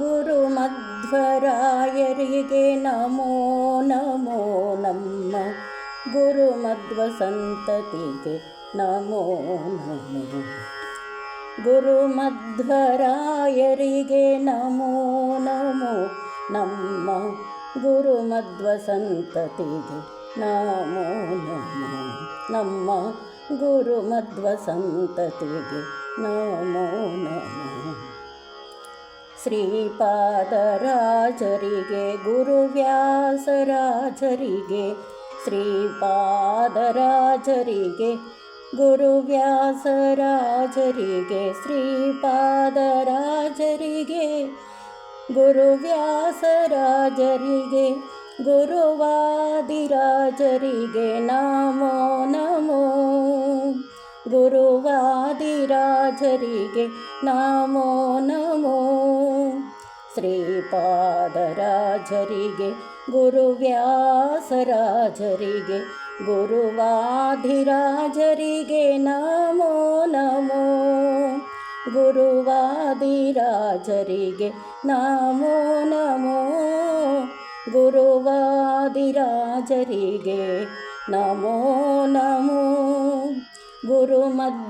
ಗುರುಮಧ್ವರಾಯರಿಗೆ ನಮೋ ನಮೋ ನಮ್ಮ ಗುರುಮಧ್ವ ಸಂತತಿಗೆ ನಮೋ ನಮೋ ಗುರುಮಧ್ವರಾಯರಿಗೆ ನಮೋ ನಮೋ ನಮ್ಮ ಗುರುಮಧ್ವ ಸಂತತಿಗೆ ನಮೋ ನಮೋ ನಮ್ಮ ಗುರುಮಧ್ವ ಸಂತತಿಗೆ ನಮೋ ನಮೋ ಶ್ರೀಪಾದರಾಜರಿಗೆ ಗುರುವ್ಯಾಸರಾಜರಿಗೆ ಶ್ರೀಪಾದರಾಜರಿಗೆ ಗುರುವ್ಯಾಸರಾಜರಿಗೆ ಶ್ರೀಪಾದರಾಜರಿಗೆ ಗುರುವ್ಯಾಸರಾಜರಿಗೆ ಗುರುವಾದಿರಾಜರಿಗೆ ನಮೋ नमो ನಮೋ ಶ್ರೀಪಾದರಾಜರಿಗೆ ಗುರುವ್ಯಾಸರಾಜರಿಗೆ ಗುರುವಾದಿರಾಜರಿಗೆ नमो नमो ಗುರುವಾದಿರಾಜರಿಗೆ नमो नमो ಗುರುವಾದಿರಾಜರಿಗೆ नमो नमो ಗುರುಮದ್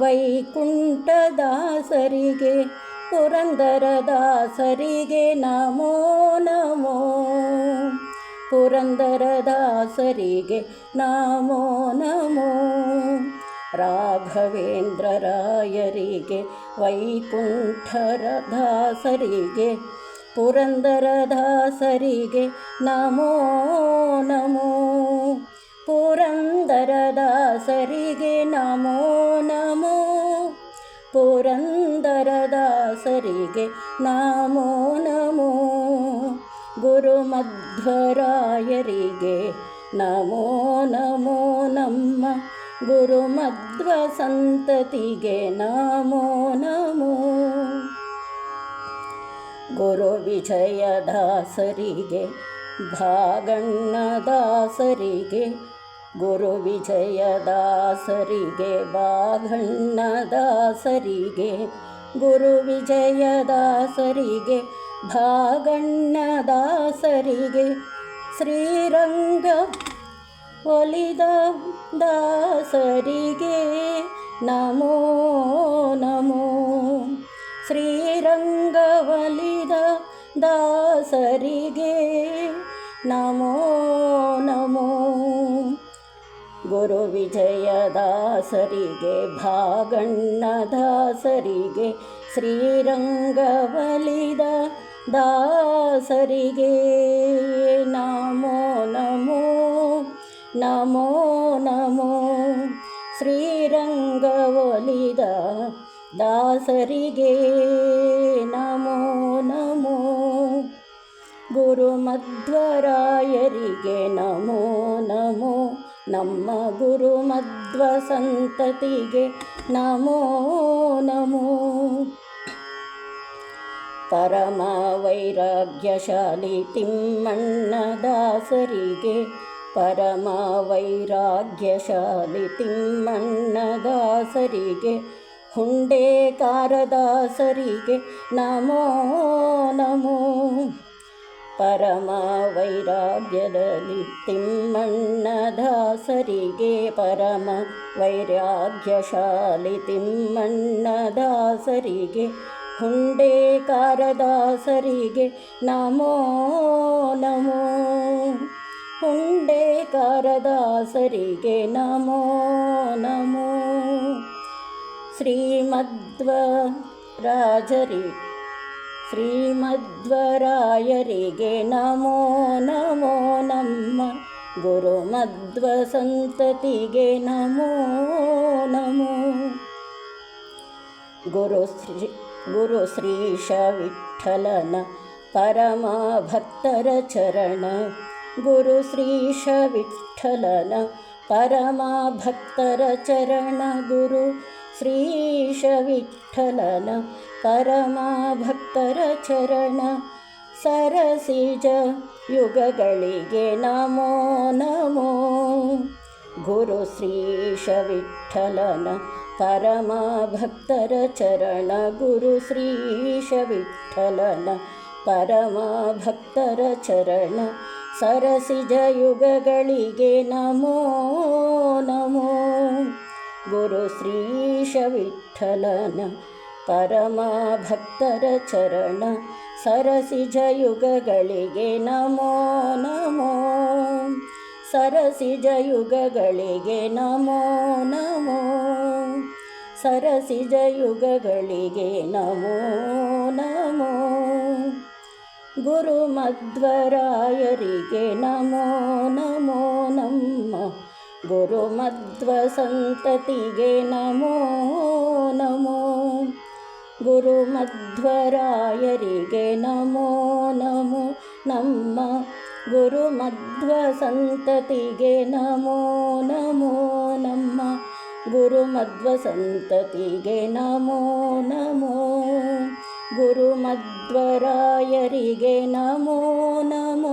ವೈಕುಂಠದಾಸರಿಗೆ ಪುರಂದರದಾಸರಿಗೆ ನಮೋ ನಮೋ ಪುರಂದರದಾಸರಿಗೆ ನಮೋ ನಮೋ ರಾಘವೇಂದ್ರರಾಯರಿಗೆ ವೈಕುಂಠರದಾಸರಿಗೆ ದಾಸರಿಗೆ ನಮೋ ನಮೋ ಪುರಂದರದಾಸರಿಗೆ ನಮೋ ನಮೋ ಪುರಂದರದಾಸರಿಗೆ ನಮೋ ನಮೋ ಗುರುಮಧ್ವರಾಯರಿಗೆ ನಮೋ ನಮೋ ನಮ್ಮ ಗುರುಮಧ್ವ ಸಂತತಿಗೆ ನಮೋ ನಮೋ ಗುರು ವಿಜಯದಾಸರಿಗೆ ಭಾಗಣ್ಣದಾಸರಿಗೆ गुरुविजयदासरिगे भागण्णदासरिगे गुरुविजयदासरिगे भागण्णदासरिगे श्रीरङ्ग दासे दासरिगे नमो नमो श्रीरङ्गवलिद दासरि ಗುರು ವಿಜಯದಾಸರಿಗೆ ಭಾಗಣ್ಣದಾಸರಿಗೆ ಶ್ರೀರಂಗವಲಿದ ದಾಸರಿಗೆ ನಮೋ ನಮೋ ನಮೋ ನಮೋ ಶ್ರೀರಂಗ ಶ್ರೀರಂಗವಲಿದ ದಾಸರಿಗೆ ನಮೋ ನಮೋ ಗುರುಮಧ್ವರಾಯರಿಗೆ ನಮೋ ನಮೋ ನಮ್ಮ ಗುರು ಮಧ್ವ ಸಂತತಿಗೆ ನಮೋ ನಮೋ ಪರಮ ವೈರಾಗ್ಯಶಾಲಿ ದಾಸರಿಗೆ ಪರಮ ವೈರಾಗ್ಯಶಾಲಿ ದಾಸರಿಗೆ ಹುಂಡೇಕಾರದಾಸರಿಗೆ ನಮೋ ನಮೋ परम वैराग्यलि तिम्मण्ण दासे परम वैराग्यशालितिम्मण्ण दासे नमो नमो हुण्डेकारदसे नमो नमो श्रीमद्वराजरे रिगे नमो नमो नम गुरुमध्वसन्ततिगे नमो नमो गुरुश्री गुरुश्रीशविठ्ठलन परमा भक्तचरण गुरुश्रीशविठ्ठलन परमा भक्त गुरु श्रीशविठ्ठलन परमाभक्तरचरण भक्तर युगगळिगे सरसिजयुगलिगे नमो नमो गुरुश्रीषविठ्ठलन परमा परमाभक्तरचरण गुरु गुरुश्रीश विठ्ठलन परम भक्तर चरण नमो नमो ಗುರು ಶ್ರೀಶ ವಿಠಲನ ಪರಮ ಭಕ್ತರ ಚರಣ ಸರಸಿಜ ಯುಗಗಳಿಗೆ ನಮೋ ನಮೋ ಸರಸಿಜ ಯುಗಗಳಿಗೆ ನಮೋ ನಮೋ ಸರಸಿಜ ಯುಗಗಳಿಗೆ ನಮೋ ನಮೋ ಗುರುಮಧ್ವರಾಯರಿಗೆ ನಮೋ ನಮೋ ನಮ್ಮ गुरुमध्वसन्ततिगे नमो नमो गुरुमध्वरायरिगे नमो नमो नम गुरुमध्वसन्ततिगे नमो नमो नम गुरुमध्वसन्ततिगे नमो नमो गुरुमध्वरायरिगे नमो नमो